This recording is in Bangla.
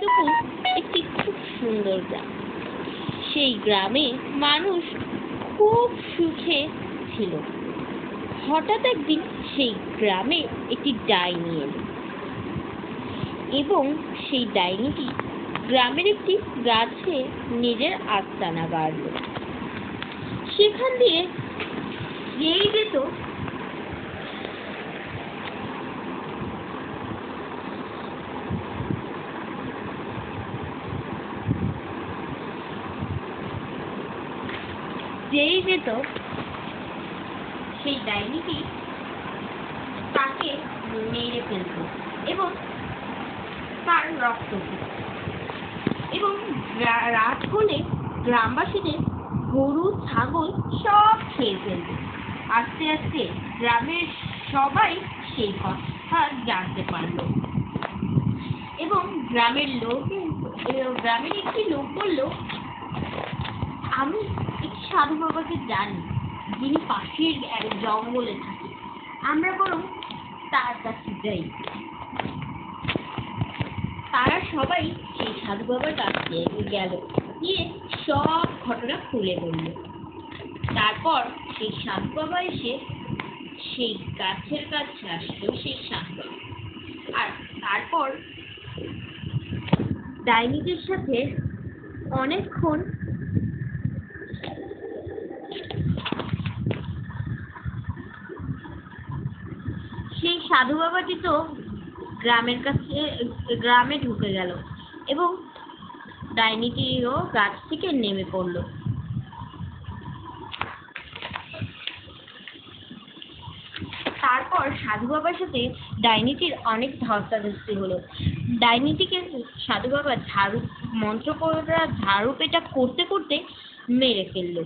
বিষ্ণুপুর একটি খুব সুন্দর গ্রাম। সেই গ্রামে মানুষ খুব সুখে ছিল। হঠাৎ একদিন সেই গ্রামে একটি ডাইনি এলো। এবং সেই ডাইনিটি গ্রামের একটি গাছে নিজের আস্তানা গাড়ল সেখান দিয়ে যেই যেত যেই যেত সেই ডাইনিটি তাকে মেরে ফেলত এবং তার রক্ত। এবং রাত হলে গ্রামবাসীদের গরু, ছাগল সব খেয়ে ফেলত আস্তে আস্তে গ্রামের সবাই সেই কথা জানতে পারল এবং গ্রামের লোক, গ্রামের একটি লোক বলল আমি একটি সাধু বাবাকে জানি, যিনি পাশের এক জঙ্গলে থাকে। আমরা বরং তার কাছে যাই। তারা সবাই সেই সাধু বাবার কাছে গেল। গিয়ে সব ঘটনা খুলে বলল। তারপর সেই সাধু বাবা এসে সেই গাছের কাছে আসলো সেই সাধু বাবা। আর তারপর ডাইনিদের সাথে অনেকক্ষণ সেই সাধু বাবাটি তো গ্রামের কাছে, গ্রামে ঢুকে গেল এবং ডাইনিটিও গাছ থেকে নেমে পড়ল। তারপর সাধু বাবার সাথে ডাইনিটির অনেক ধস্তাধস্তি হলো। ডাইনিটিকে সাধু বাবা ঝাড়ু, মন্ত্র করা ঝাড়ু পেটা করতে করতে মেরে ফেলল।